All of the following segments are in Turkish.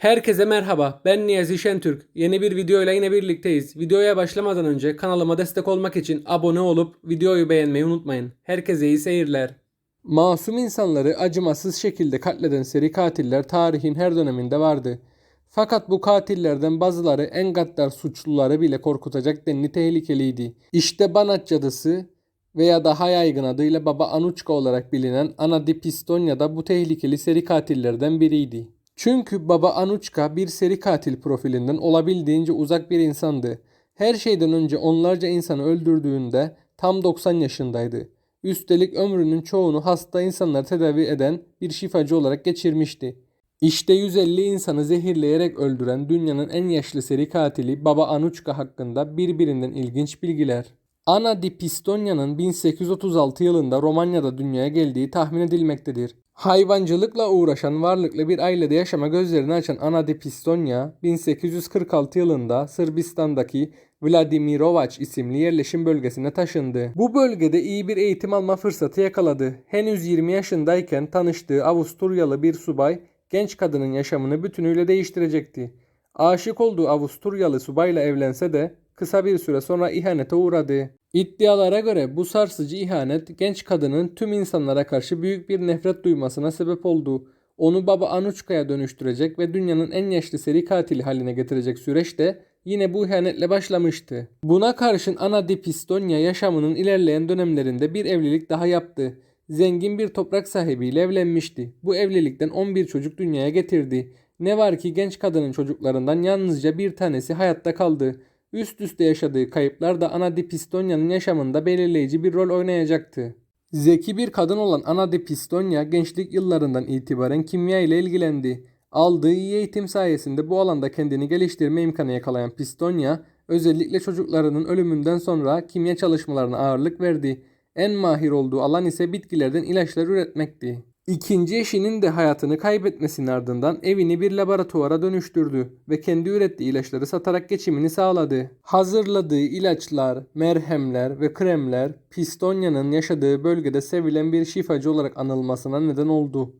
Herkese merhaba. Ben Niyazi Şentürk. Yeni bir videoyla yine birlikteyiz. Videoya başlamadan önce kanalıma destek olmak için abone olup videoyu beğenmeyi unutmayın. Herkese iyi seyirler. Masum insanları acımasız şekilde katleden seri katiller tarihin her döneminde vardı. Fakat bu katillerden bazıları en gaddar suçluları bile korkutacak denli tehlikeliydi. İşte Banat cadısı veya daha yaygın adıyla Baba Anuçka olarak bilinen Ana di Pistonia da bu tehlikeli seri katillerden biriydi. Çünkü Baba Anuçka bir seri katil profilinden olabildiğince uzak bir insandı. Her şeyden önce onlarca insanı öldürdüğünde tam 90 yaşındaydı. Üstelik ömrünün çoğunu hasta insanları tedavi eden bir şifacı olarak geçirmişti. İşte 150 insanı zehirleyerek öldüren dünyanın en yaşlı seri katili Baba Anuçka hakkında birbirinden ilginç bilgiler. Ana di Pistonia'nın 1836 yılında Romanya'da dünyaya geldiği tahmin edilmektedir. Hayvancılıkla uğraşan varlıklı bir ailede yaşama gözlerini açan Ana di Pistonia, 1846 yılında Sırbistan'daki Vladimirovac isimli yerleşim bölgesine taşındı. Bu bölgede iyi bir eğitim alma fırsatı yakaladı. Henüz 20 yaşındayken tanıştığı Avusturyalı bir subay genç kadının yaşamını bütünüyle değiştirecekti. Aşık olduğu Avusturyalı subayla evlense de kısa bir süre sonra ihanete uğradı. İddialara göre bu sarsıcı ihanet genç kadının tüm insanlara karşı büyük bir nefret duymasına sebep oldu. Onu Baba Anuçka'ya dönüştürecek ve dünyanın en yaşlı seri katili haline getirecek süreç de yine bu ihanetle başlamıştı. Buna karşın Ana di Pistonia yaşamının ilerleyen dönemlerinde bir evlilik daha yaptı. Zengin bir toprak sahibiyle evlenmişti. Bu evlilikten 11 çocuk dünyaya getirdi. Ne var ki genç kadının çocuklarından yalnızca bir tanesi hayatta kaldı. Üst üste yaşadığı kayıplar da Ana di Pistonia'nın yaşamında belirleyici bir rol oynayacaktı. Zeki bir kadın olan Ana di Pistonia gençlik yıllarından itibaren kimya ile ilgilendi. Aldığı iyi eğitim sayesinde bu alanda kendini geliştirme imkanı yakalayan Pistonia, özellikle çocuklarının ölümünden sonra kimya çalışmalarına ağırlık verdi. En mahir olduğu alan ise bitkilerden ilaçlar üretmekti. İkinci eşinin de hayatını kaybetmesinin ardından evini bir laboratuvara dönüştürdü ve kendi ürettiği ilaçları satarak geçimini sağladı. Hazırladığı ilaçlar, merhemler ve kremler Pistonia'nın yaşadığı bölgede sevilen bir şifacı olarak anılmasına neden oldu.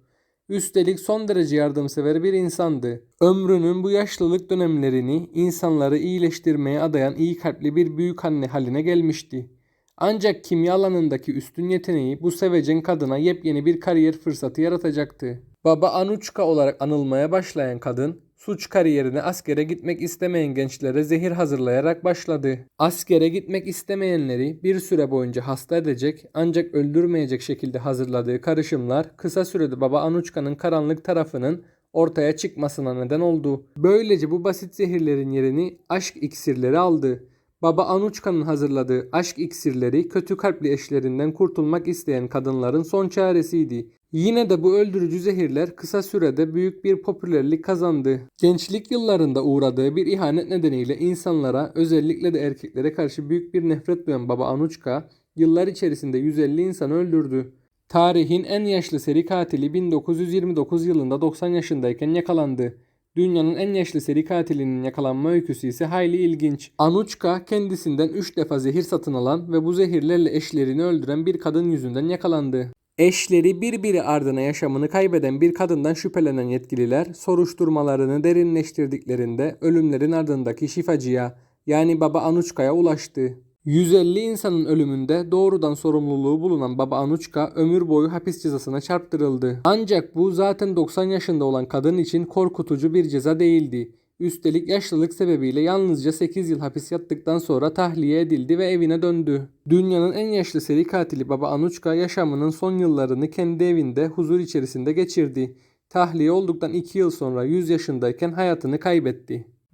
Üstelik son derece yardımsever bir insandı. Ömrünün bu yaşlılık dönemlerini insanları iyileştirmeye adayan iyi kalpli bir büyük anne haline gelmişti. Ancak kimya alanındaki üstün yeteneği bu sevecen kadına yepyeni bir kariyer fırsatı yaratacaktı. Baba Anuçka olarak anılmaya başlayan kadın, suç kariyerine askere gitmek istemeyen gençlere zehir hazırlayarak başladı. Askere gitmek istemeyenleri bir süre boyunca hasta edecek ancak öldürmeyecek şekilde hazırladığı karışımlar kısa sürede Baba Anuçka'nın karanlık tarafının ortaya çıkmasına neden oldu. Böylece bu basit zehirlerin yerini aşk iksirleri aldı. Baba Anuçka'nın hazırladığı aşk iksirleri kötü kalpli eşlerinden kurtulmak isteyen kadınların son çaresiydi. Yine de bu öldürücü zehirler kısa sürede büyük bir popülerlik kazandı. Gençlik yıllarında uğradığı bir ihanet nedeniyle insanlara özellikle de erkeklere karşı büyük bir nefret duyan Baba Anuçka yıllar içerisinde 150 insanı öldürdü. Tarihin en yaşlı seri katili 1929 yılında 90 yaşındayken yakalandı. Dünyanın en yaşlı seri katilinin yakalanma öyküsü ise hayli ilginç. Anuçka kendisinden 3 defa zehir satın alan ve bu zehirlerle eşlerini öldüren bir kadın yüzünden yakalandı. Eşleri birbiri ardına yaşamını kaybeden bir kadından şüphelenen yetkililer soruşturmalarını derinleştirdiklerinde ölümlerin ardındaki şifacıya yani Baba Anuçka'ya ulaştı. 150 insanın ölümünde doğrudan sorumluluğu bulunan Baba Anuçka ömür boyu hapis cezasına çarptırıldı. Ancak bu zaten 90 yaşında olan kadın için korkutucu bir ceza değildi. Üstelik yaşlılık sebebiyle yalnızca 8 yıl hapis yattıktan sonra tahliye edildi ve evine döndü. Dünyanın en yaşlı seri katili Baba Anuçka yaşamının son yıllarını kendi evinde huzur içerisinde geçirdi. Tahliye olduktan 2 yıl sonra 100 yaşındayken hayatını kaybetti.